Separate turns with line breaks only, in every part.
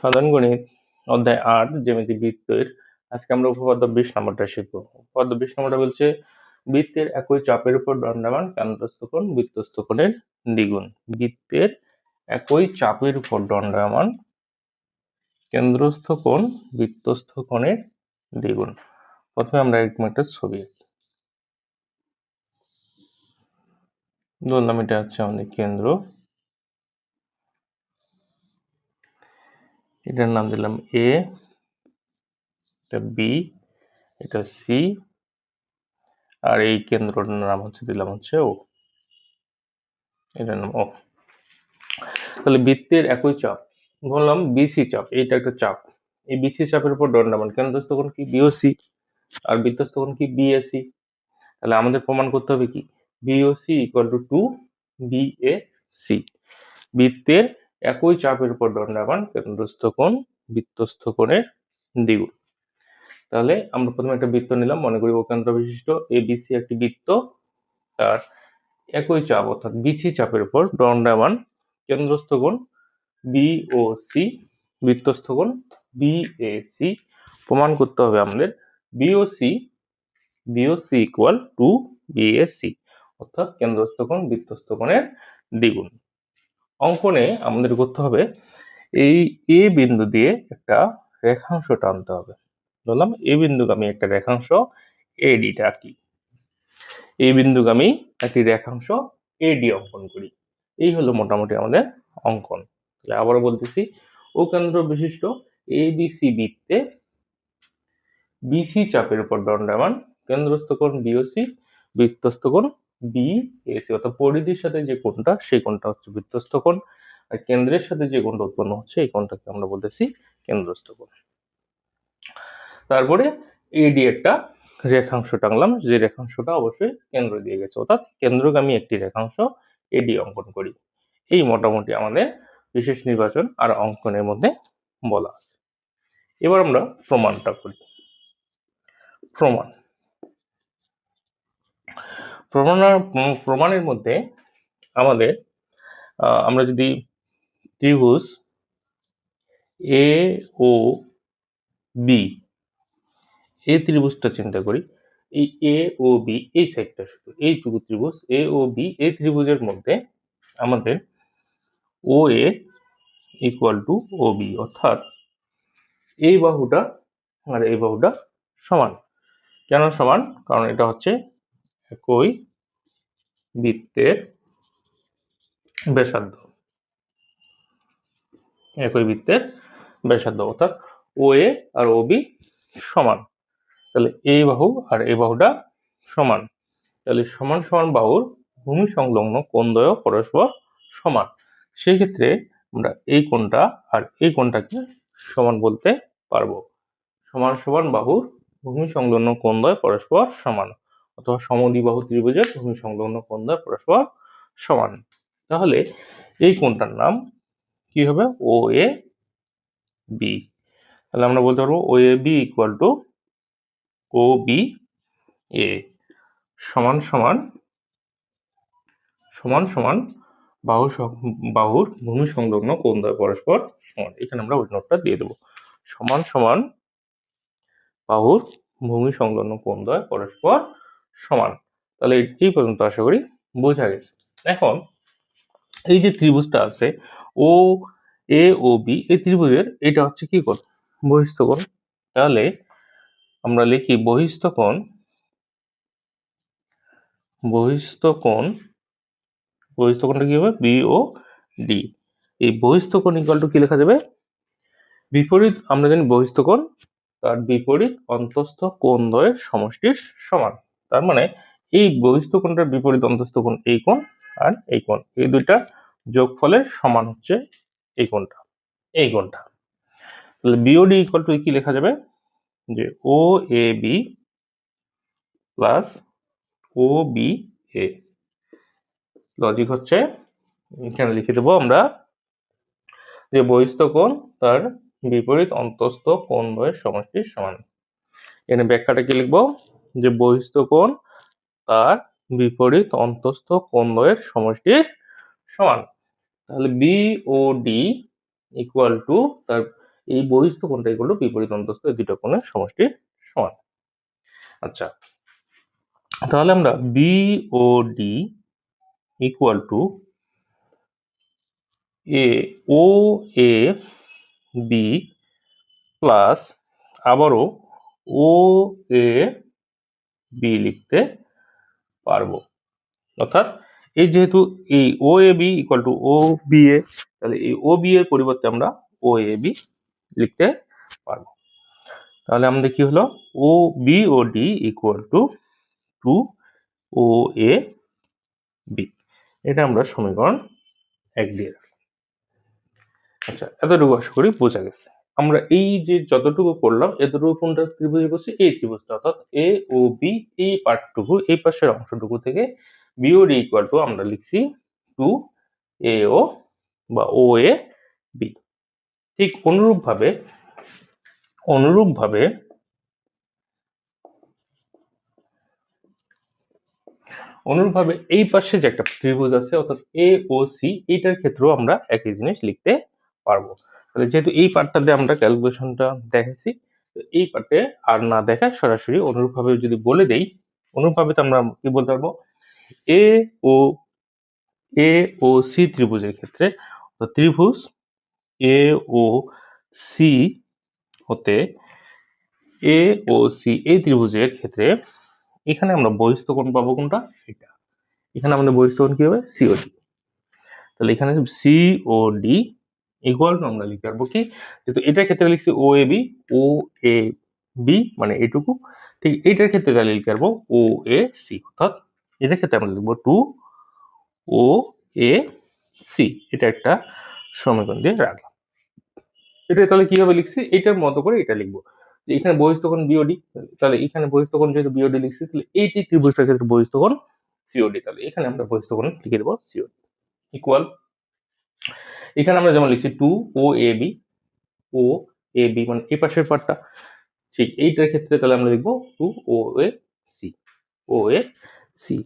সাধারণ গণিত অধ্যায় আট জ্যামিতি বৃত্তের। আজকে আমরা উপপাদ্য বিশ নম্বরটা শিখব। উপপাদ্য বিশ নম্বরটা বলছে, বৃত্তের একই চাপের উপর দণ্ডায়মান কেন্দ্রস্থ কোণ, বৃত্তস্থ কোণের দ্বিগুণ। বৃত্তের একই চাপের উপর দণ্ডায়মান কেন্দ্রস্থ কোণ, বৃত্তস্থ কোণের দ্বিগুণ। প্রথমে আমরা এরকম একটা ছবি আঁকি। ধরলাম এটা হচ্ছে আমাদের কেন্দ্র। এটার নাম দিলাম এ এটা বি এটা সি আর এই কেন্দ্রটার নাম হচ্ছে, দিলাম হচ্ছে ও এটার নাম ও তাহলে বৃত্তের একই চাপ, বললাম বিসি চাপ, এইটা একটা চাপ। এই বিসি চাপের উপর দণ্ডায়মান কেন্দ্রস্থ কোণ কি বিওসি আর বৃত্তস্থ কোণ কি বিএসি তাহলে আমাদের প্রমাণ করতে হবে কি? BOC equal to two BAC বৃত্তের একই চাপের উপর দণ্ডায়মান কেন্দ্রস্থ কোণ, বৃত্তস্থ কোণের দ্বিগুণ। তাহলে আমরা প্রথমে একটা বৃত্ত নিলাম, মনে করি কেন্দ্র বিশিষ্ট বিসি একটি বৃত্ত। তার একই চাপ, অর্থাৎ বিসি চাপের উপর দণ্ডায়মান কেন্দ্রস্থ কোণ বিওসি বৃত্তস্থ কোণ বিএসি প্রমাণ করতে হবে আমাদের BOC BOC equal to BAC অর্থাৎ কেন্দ্রস্থ কোণ, বৃত্তস্থ কোণের দ্বিগুণ। অঙ্কনে আমাদের করতে হবে এই এ বিন্দু দিয়ে একটা রেখাংশ টানতে হবে। বললাম এ বিন্দুগামী একটা রেখাংশ এডিটা আঁকি। এই বিন্দুগামী একটি রেখাংশ এডি অঙ্কন করি। এই হলো মোটামুটি আমাদের অঙ্কন। তাহলে আবারও বলতেছি, ও কেন্দ্র বিশিষ্ট এ বিসি বৃত্তে বিসি চাপের উপর দণ্ডায়মান কেন্দ্রস্থ কোণ বিওসি বৃত্তস্থ কোণ বিএসি অর্থাৎ পরিধির সাথে যে কোণটা, সেই কোণটা হচ্ছে বৃত্তস্থ কোণ। আর কেন্দ্রের সাথে যে কোণটা উৎপন্ন হচ্ছে, এই কোণটাকে আমরা বলতেছি কেন্দ্রস্থ কোণ। তারপরে এডি একটা রেখাংশ টাংলাম যে রেখাংশটা অবশ্যই কেন্দ্র দিয়ে গেছে। অর্থাৎ কেন্দ্রগামী একটি রেখাংশ এডি অঙ্কন করি। এই মোটামুটি আমাদের বিশেষ নির্বাচন আর অঙ্কনের মধ্যে বলা আছে। এবার আমরা প্রমাণটা করি। প্রমাণ। প্রমাণের প্রমাণের মধ্যে আমাদের আমরা যদি ত্রিভুজ এ ও বি এই ত্রিভুজটা চিন্তা করি, এই এ ও বি এই সাইডটা শুধু, এইটুকু ত্রিভুজ এ ও বি এই ত্রিভুজের মধ্যে আমাদের O A equal to O B অর্থাৎ এই বাহুটা আর এই বাহুটা সমান। কেন সমান? কারণ এটা হচ্ছে একই বৃত্তের ব্যাসার্ধ। একই বৃত্তের ব্যাসার্ধ, অর্থাৎ ও এ আর ও বি সমান। তাহলে এই বাহু আর এই বাহুটা সমান। তাহলে সমান সমান বাহুর ভূমি সংলগ্ন কোন কোণদ্বয় পরস্পর সমান। সেই ক্ষেত্রে আমরা এই কোণটা আর এই কোণটাকে সমান বলতে পারব। সমান সমান বাহুর ভূমি সংলগ্ন কোণদ্বয় পরস্পর সমান। অথবা সমদ্বিবাহু ত্রিভুজের ভূমি সংলগ্ন কোণদ্বয় পরস্পর সমান। তাহলে এই কোণটার নাম কি হবে? ও এ বি তাহলে আমরা বলতে পারব O A B equal to O B A সমান সমান সমান সমান বাহু বাহুর ভূমি সংলগ্ন কোণ দ্বয় পরস্পর সমান। এখানে আমরা ওই নোটটা দিয়ে দেবো। সমান সমান বাহুর ভূমি সংলগ্ন কোণ দ্বয় পরস্পর সমান। তাহলে এই পর্যন্ত আশা করি বোঝা গেছে। এখন এই যে ত্রিভুজটা আছে ও এ ও বি এই ত্রিভুজের এটা হচ্ছে কি কোণ? বহিস্থ কোণ। তাহলে আমরা লিখি বহিস্থ কোণ বহিস্থ কোণ, বহিস্থ কোণটা কি হবে? বি ও ডি এই বহিস্থ কোণ ইকুয়াল টু কি লেখা যাবে? বিপরীত, আমরা জানি বহিস্থ কোণ, তার বিপরীত অন্তস্থ কোণ দ্বয়ের সমষ্টির সমান। তার মানে এই বহিস্থ কোণটার বিপরীত অন্তস্থ কোণ এই কোণ আর এই কোণ। এই দুইটা যোগফলের সমান হচ্ছে এই কোণটা এই কোণটা। তাহলে বিওডি ইকুয়াল টু কি লেখা যাবে? যে O A B plus O B A logic হচ্ছে, এখানে লিখে দেবো আমরা যে বহিস্থ কোণ তার বিপরীত অন্তস্থ কোণ দ্বয়ের সমষ্টির সমান। এখানে ব্যাখ্যাটা কি লিখব? যে বহিস্থ কোণ, তার বিপরীত অন্তস্থ কোণ দ্বয়ের সমষ্টির সমান। তাহলে B O D equal to তার, এই বহিস্থ কোণটা ইকুয়াল টু বিপরীত অন্তস্থ এই দুটো কোণের সমষ্টির সমান। আচ্ছা তাহলে আমরা B O D equal to A O A B plus আবারও ও এ বি লিখতে পারব। অর্থাৎ এই যেহেতু এই O A B equal to O B A তাহলে এই ও বি এর পরিবর্তে আমরা ও এ বি লিখতে পারব। তাহলে আমাদের কি হলো? O B O D equal to two O A B এটা আমরা সমীকরণ এক দিয়ে রাখলাম। আচ্ছা এতটুকু আশা করি বোঝা গেছে। আমরা এই যে যতটুকু করলাম, এতটুকু কোনটা ত্রিভুজে করছি, এই ত্রিভুজটা, অর্থাৎ এ ও বি এই পার্টটুকু এই পাশের অংশটুকু থেকে বিওডি ইকুয়াল টু আমরা লিখছি টু এ ও বা ও এ বি ঠিক অনুরূপভাবে অনুরূপভাবে অনুরূপভাবে এই পাশে যে একটা ত্রিভুজ আছে, অর্থাৎ এ ও সি এইটার ক্ষেত্রেও আমরা একই জিনিস লিখতে পারব। তাহলে যেহেতু এই পার্টটাতে আমরা ক্যালকুলেশনটা দেখাইছি এই পার্টে আর না দেখায় সরাসরি অনুরূপভাবে যদি বলে দেই, অনুরূপভাবে তো আমরা কি বলতে পারব? এ ও এ ও সি ত্রিভুজের ক্ষেত্রে ত্রিভুজ এ ও সি হতে এ ও সি এই ত্রিভুজের ক্ষেত্রে এখানে আমরা বহিস্থ কোণ পাবো কোনটা? এটা। এখানে আমাদের বহিস্থ কোণ কি হবে? সিওডি তাহলে এখানে সিওডি ইকুয়াল টু আমরা লিখতে পারব কি? যেহেতু এটার ক্ষেত্রে লিখছি ও A B O A B মানে এটুকু। ঠিক এইটার ক্ষেত্রে তাহলে লিখতে পারব ও এ সি অর্থাৎ এটার ক্ষেত্রে আমরা লিখব টু ও এ সি এটা একটা সমীকরণ দিয়ে রাখলাম। এটা তাহলে কীভাবে লিখছি? এটার মতো করে এটা লিখব। যে এখানে বহিস্থকোণ বিওডি তাহলে এখানে বহিস্থকোণ যেহেতু বিওডি লিখছি, তাহলে এইটি ত্রিভুজটার ক্ষেত্রে বহিস্থকোণ সিওডি তাহলে এখানে আমরা বহিস্থকোণ লিখে দেবো সিওডি ইকুয়াল এখানে আমরা যেমন লিখছি two O A B O A B মানে এই পাশের পার্টটা, ঠিক এইটার ক্ষেত্রে তাহলে আমরা লিখব two O A C O A C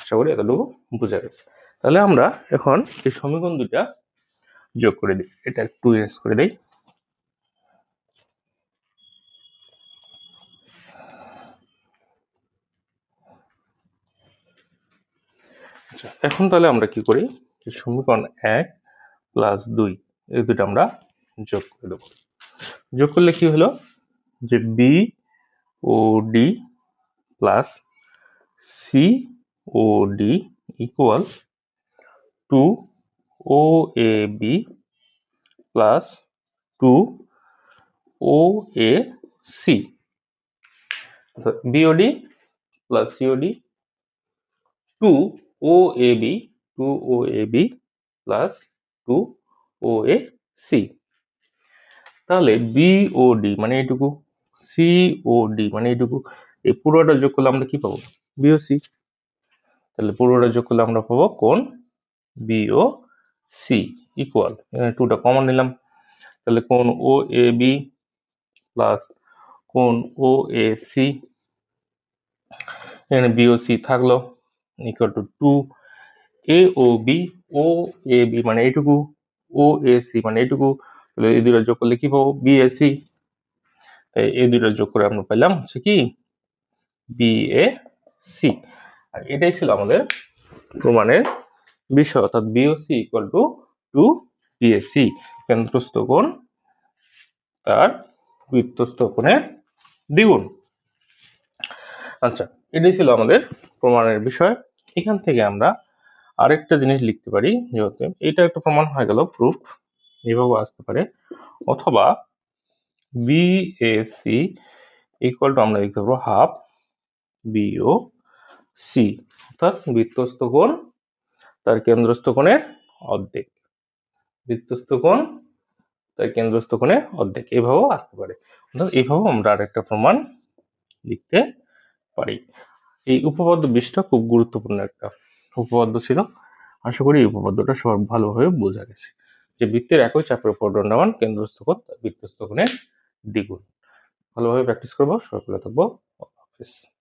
আশা করি এতটুকু বোঝা গেছে। তাহলে আমরা এখন এই সমীকরণ দুটা যোগ করে দিই, এটা টু এস করে দিই। আচ্ছা এখন তাহলে আমরা কি করি? সমীকরণ এক প্লাস দুই, এই দুটো আমরা যোগ করে দেবো। যোগ করলে কি হলো? যে B O D plus C O D equal to O A B plus two O A C BOD plus COD two O A B two O A B plus two O A C. তাহলে B O D মানে এইটুকু C O D মানে এইটুকু এই পুরোটা যোগ করলে আমরা কি পাবো? বি ও সি তাহলে পুরোটা যোগ করলে আমরা পাবো কোন? বি ও সি ইকুয়াল এখানে টুটা কমন নিলাম। তাহলে কোন ও এ বি প্লাস কোন ও এ সি এখানে বি ও সি থাকল equal to two A O B O A B মানে এইটুকু ও এ সি মানে এইটুকু তাহলে এই দুটো যোগ করলে কি পাবো? বি এ সি তাই এই দুটো যোগ করে আমরা পেলাম হচ্ছে কি? বি এ সি আর এটাই ছিল আমাদের প্রমাণের বিষয়, অর্থাৎ BOC equal to two BSC কেন্দ্রস্থ কোণ তার বৃত্তস্থ কোণের দ্বিগুণ। আচ্ছা এটাই ছিল আমাদের প্রমাণের বিষয়। এখান থেকে আমরা আরেকটা জিনিস লিখতে পারি, যেহেতু এটা একটা প্রমাণ হয়ে গেল প্রুফ এভাবে আসতে পারে। অথবা বি বিএসি ইকুয়াল টু আমরা লিখতে পারব হাফ বিও সি অর্থাৎ বৃত্তস্থ কোণ তার কেন্দ্রস্থ কোণের অর্ধেক। বৃত্তস্থ কোণ তার কেন্দ্রস্থ কোণের অর্ধেক এভাবেও আসতে পারে। অর্থাৎ এইভাবেও আমরা আরেকটা প্রমাণ লিখতে পারি। এই উপপাদ্য বিষটা খুব গুরুত্বপূর্ণ একটা। উপপাদ্য ছিল। আশা করি এই উপপাদ্যটা সবার ভালোভাবে বোঝা গেছে। যে বৃত্তের একই চাপের উপর দণ্ডমান কেন্দ্রস্থ কোণ বৃত্তস্থ কোণের দ্বিগুণ। ভালোভাবে প্র্যাকটিস করব, সবাই থাকব। হাফিজ।